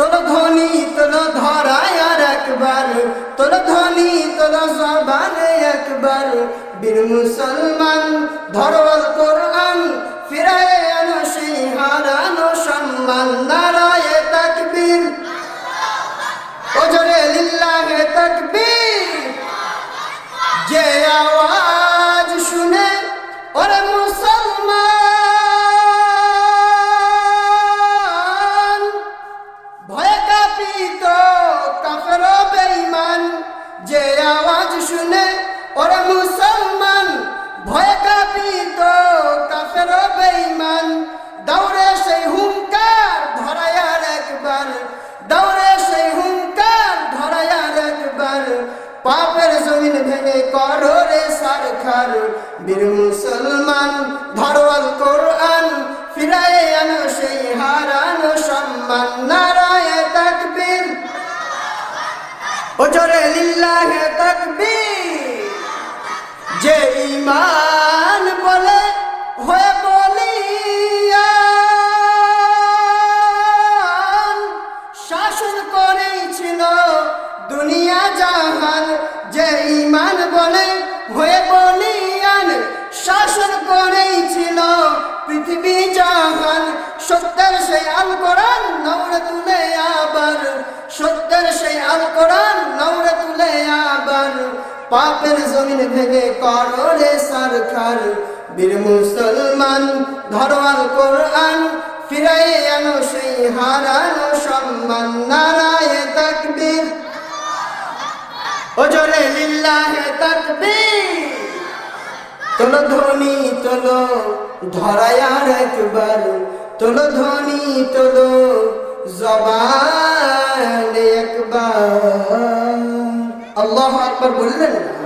তোর ধ্বনি তোর ধরায় আর একবার, তোর ধ্বনি তোর জবানে একবার। বীর মুসলমান ধরওয়াল কোরআন ফিরে আনো সেই হারানো সম্মান নারায় সারখার বীর মুসলমান ধরওয়াল কোরআন, ফিরায় আনো সেই হারানো সম্মান, নারায় তাকবীর। ওজরে লিল্লাহে তাকবীর। যে ইমান বলে, হয়ে বলিয়ান শাসন করেছিল দুনিয়া জাহান। যে ইমান বলে সত্যের সেই আল কোরআন নৌরে তুলে আবার, সত্যের সেই আল কোরআন নৌরে তুলে আবার। পাপের জমিন ভেঙে করো রে সরকার, বীর মুসলমান ধরওয়াল কোরআন ফিরাই আনো সেই হারানো সম্মান। নারায় তাকবীর। ওজরে লিল্লাহে তাকবীর। তোলো ধ্বনি, তোলো ধরায়ার একবার। তোলো ধ্বনি তোলো জবান একবার। আল্লাহ আকবার বললেন না।